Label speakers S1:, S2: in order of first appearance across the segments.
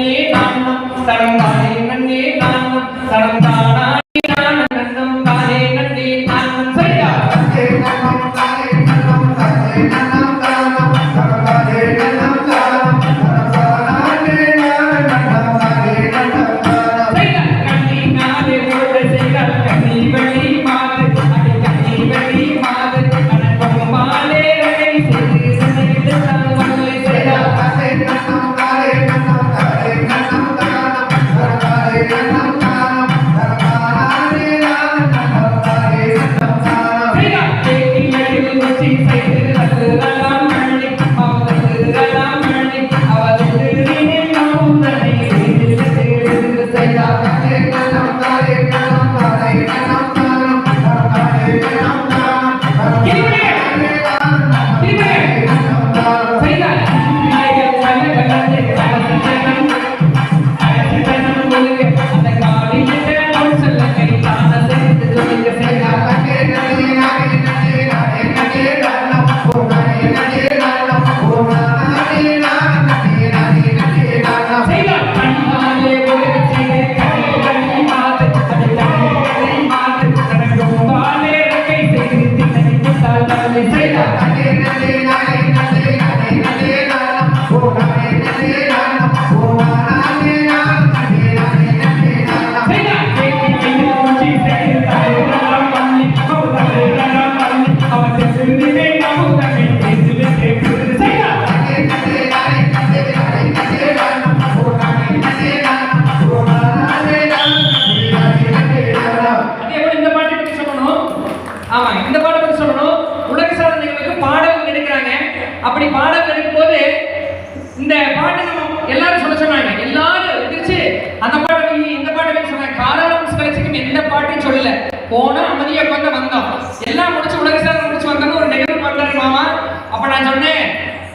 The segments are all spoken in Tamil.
S1: అన్ని కారణం సడన్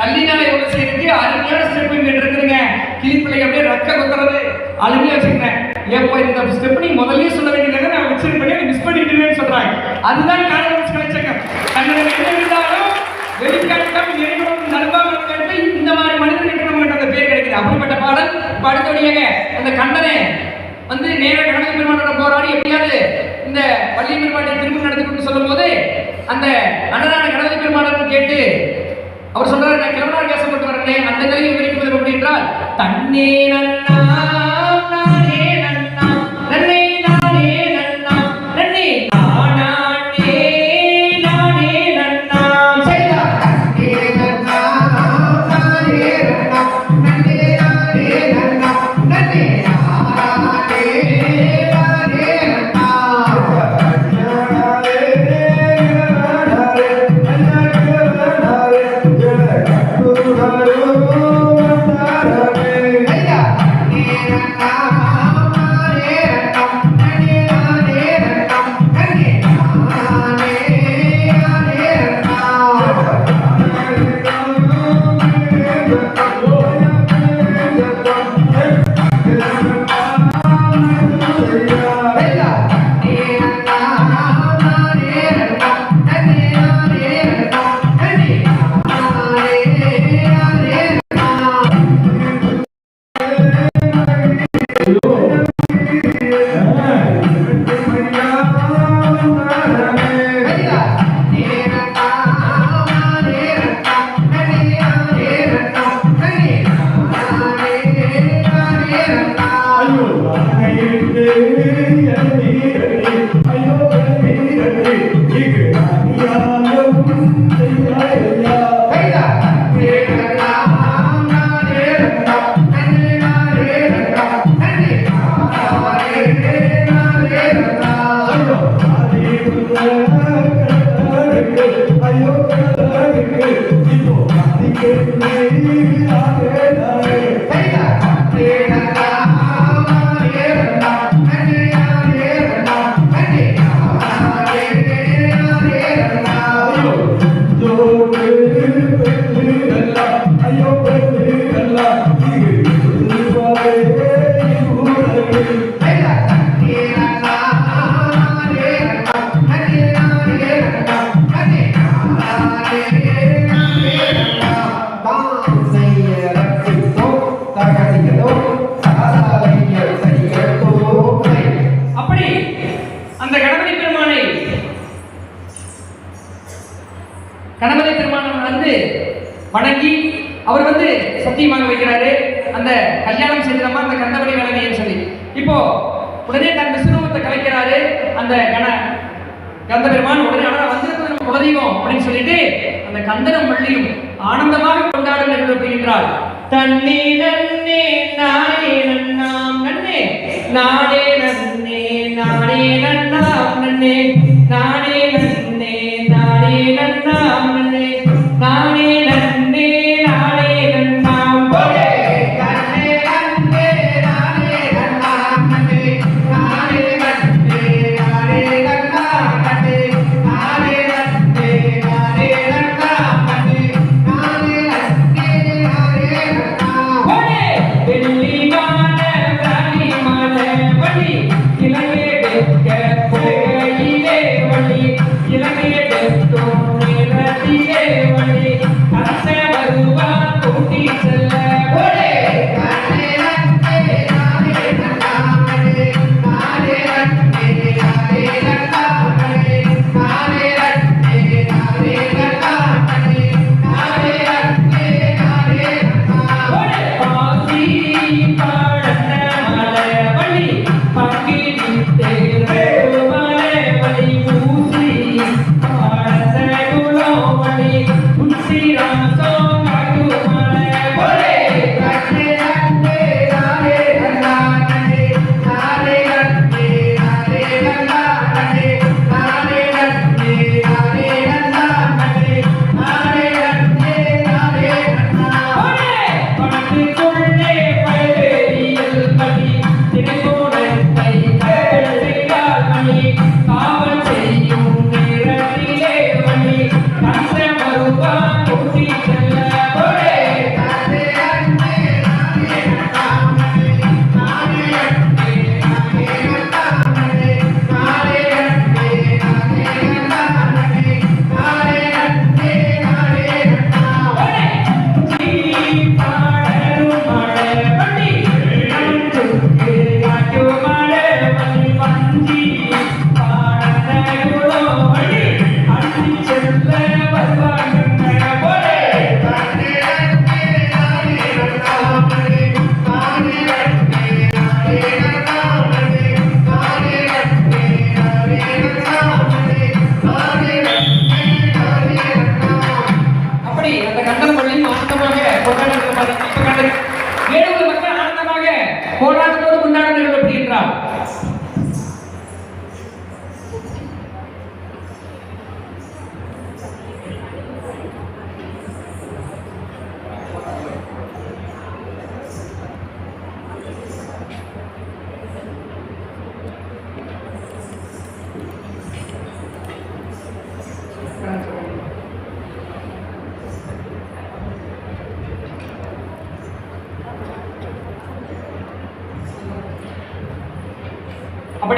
S1: தண்ணினால எவ்வளவு செய்யறதுக்கு அருமையான ஸ்டெப் இங்க இருக்குதுங்க கிளிப்பிள்ளை அப்படியே ரக்க குத்துறது அருமையா வச்சுக்கிறேன் ஏப்போ இந்த ஸ்டெப் நீ முதல்லயே சொல்ல வேண்டியது நான் வச்சிருக்க பண்ணி மிஸ் பண்ணிட்டுன்னு சொல்றாங்க. அதுதான் காரணம் கிடைச்சங்க தன்னோட என்ன இருந்தாலும் வெளிக்காட்டாம நிறைவனம் நல்வாமல் இந்த மாதிரி மனிதர்களுக்கு நமக்கு அந்த பேர் கிடைக்குது. அப்படிப்பட்ட பாடல் படுத்தோடியாங்க அந்த கண்டனை வந்து நேர கணவன் பெருமானோட போராடி எப்படியாவது இந்த பள்ளி பெருமாட்டை திரும்ப நடத்தி கொண்டு சொல்லும் போது அந்த அண்ணனான கடவுள் பெருமானன்னு கேட்டு அவர் சொல்றாரு நான் கிழவனார் கேசப்பட்டு வரேன் அந்த நிலையில் விரிப்பது எப்படி என்றால் தன்னே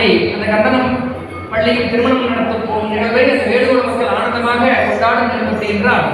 S1: அப்படி அந்த கந்தனம் பள்ளியில் திருமணம் நடத்தப்போம் நிகழ்வை வேடுகுல மக்கள் ஆனந்தமாக கொண்டாடும் என்பது என்றால்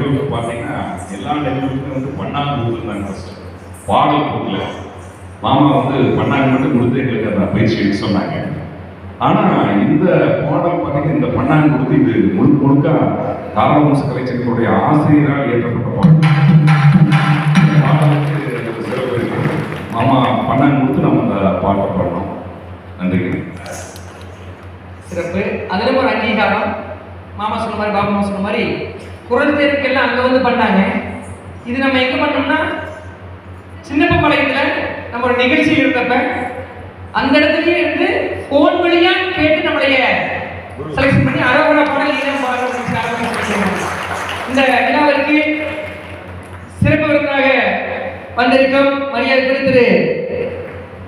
S2: உலக பார்த்தீங்கன்னா எல்லா நிகழ்வுக்கு வந்து பண்ணாங்க கொடுத்துருந்தாங்க ஃபஸ்ட்டு பாடல் கொடுக்கல. மாமா வந்து பண்ணாங்க மட்டும் கொடுத்து எங்களுக்கு அந்த பயிற்சி எடுக்க சொன்னாங்க. ஆனா இந்த பாடல் பார்த்தீங்கன்னா இந்த பண்ணாங்க கொடுத்து இது முழுக்க முழுக்க தாராவம்ச கலைச்சங்களுடைய ஆசிரியரால் ஏற்றப்பட்ட பாடல். பாடலுக்கு சிறப்பு இருக்கு. மாமா பண்ணாங்க கொடுத்து நம்ம அந்த பாட்டை பாடணும். நன்றி.
S1: சிறப்பு. அதிலும் ஒரு அங்கீகாரம். மாமா சொன்ன மாதிரி பாபா மாமா சொன்ன மாதிரி குரல் தேர்வுக்கெல்லாம் அங்கே வந்து பண்ணாங்க இது நம்ம எங்கே பண்ணோம்னா சின்னப்ப பாளையத்தில் நம்ம ஒரு நிகழ்ச்சி இருந்தப்ப அந்த இடத்துலயே இருந்து ஃபோன் வழியா கேட்டு நம்மளைய செலக்ஷன் பண்ணி அரோகரா பாடல் ஈரம். இந்த விழாவிற்கு சிறப்பு விருந்தாக வந்திருக்கும் மரியாதை திரு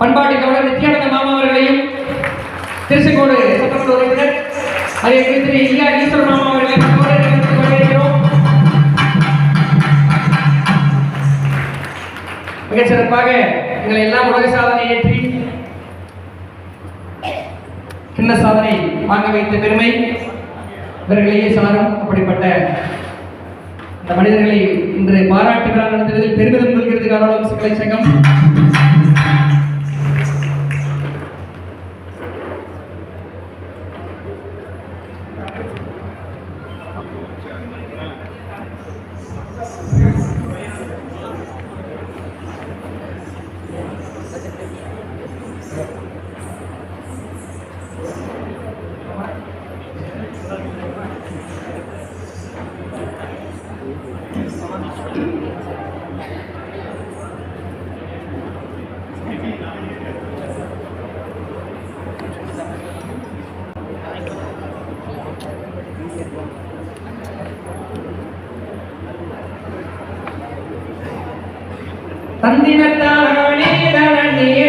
S1: பண்பாட்டு கவர்னர் நித்யானந்த மாமா அவர்களையும் திருச்செங்கோடு சட்டமன்ற உறுப்பினர் மரியாதை திரு ஐயா ஈஸ்வர மாமா மிகச் சிறப்பாக எங்களை எல்லாம் உலக சாதனை ஏற்றி கிண்ண சாதனை வாங்க வைத்த பெருமை இவர்களையே சாரும் அப்படிப்பட்ட இந்த மனிதர்களை இன்று பாராட்டு நடத்துவதில் பெருமிதம் கொள்கிறது காரணம் சிக்கலை சங்கம்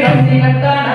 S1: தனனே தந்தினத்தானே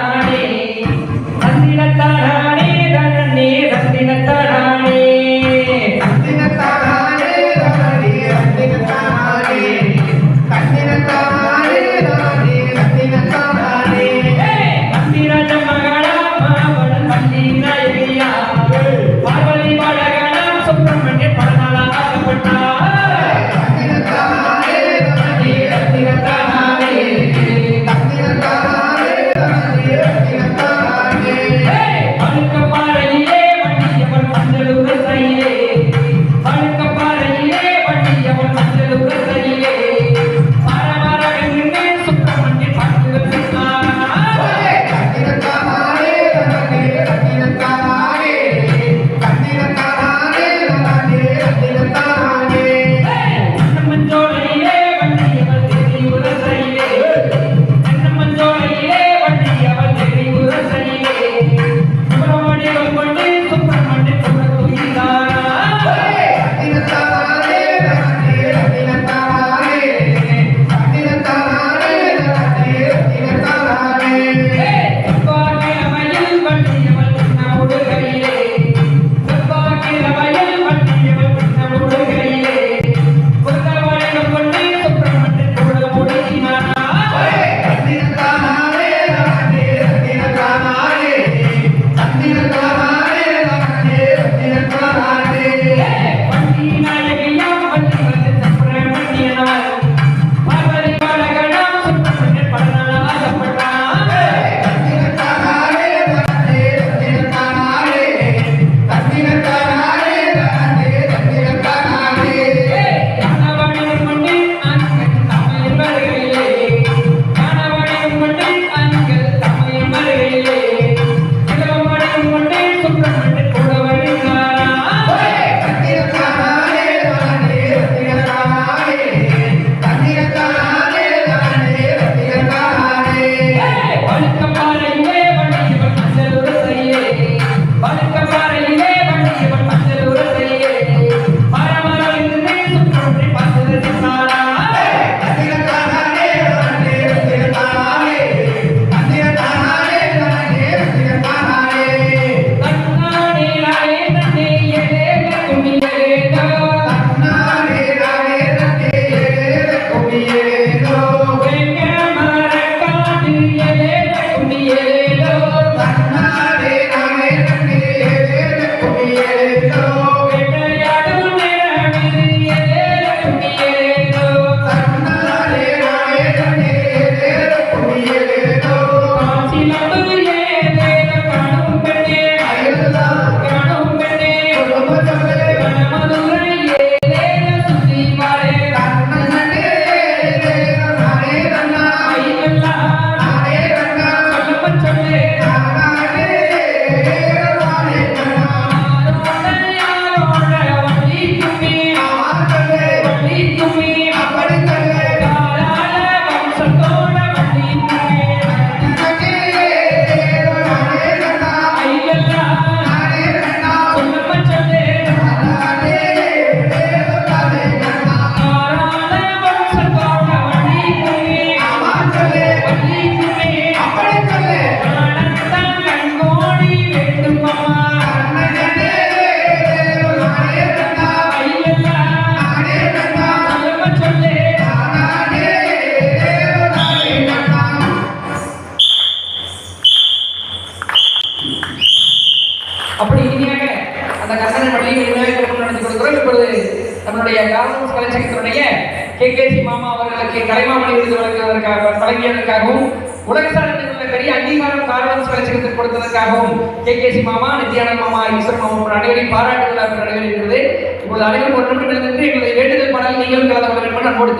S3: கே
S1: கே மாமா அவர்களுக்கு கலைமாமணி விருது வழங்குவதற்காக வழங்கியதற்காகவும் உலக சாதனை பெரிய அங்கீகாரம் கார்வன் கலைச்சகத்திற்கு கொடுத்ததற்காகவும் கே கே மாமா நித்யானந்த் மாமா ஈஸ்வர் மாமா அனைவரையும் பாராட்டு விழா நடைபெறுகிறது இப்போது அனைவரும் ஒன்று நின்று எங்களுடைய வேண்டுதல் பாடல் நீங்களும் கலந்து கொள்ள வேண்டும் என்று அன்போடு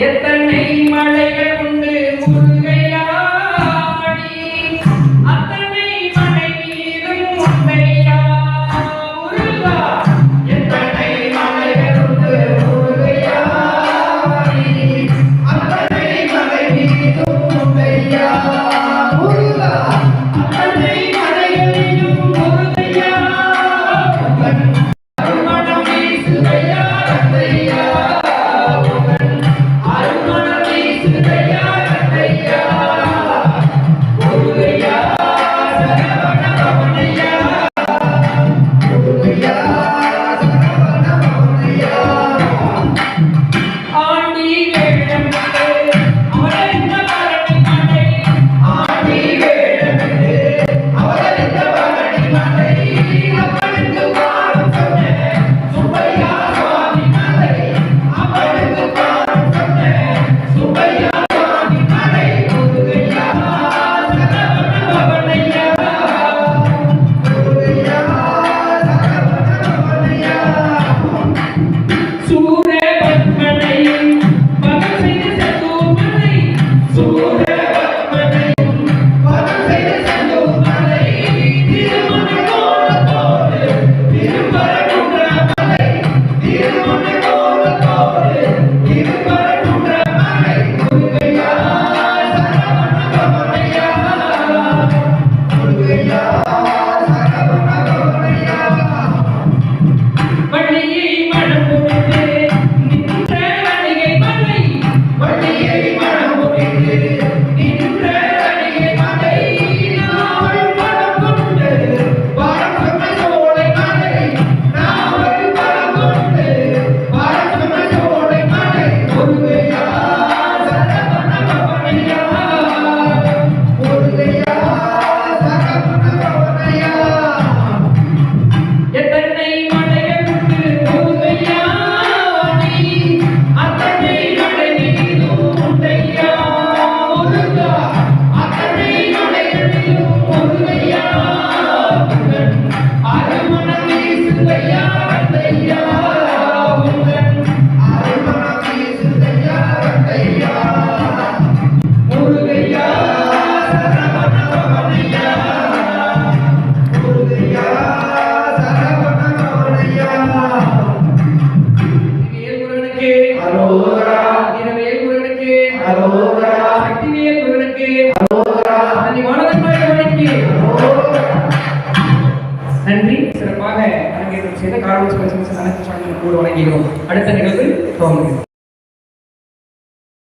S1: எத்தனை மழைகள்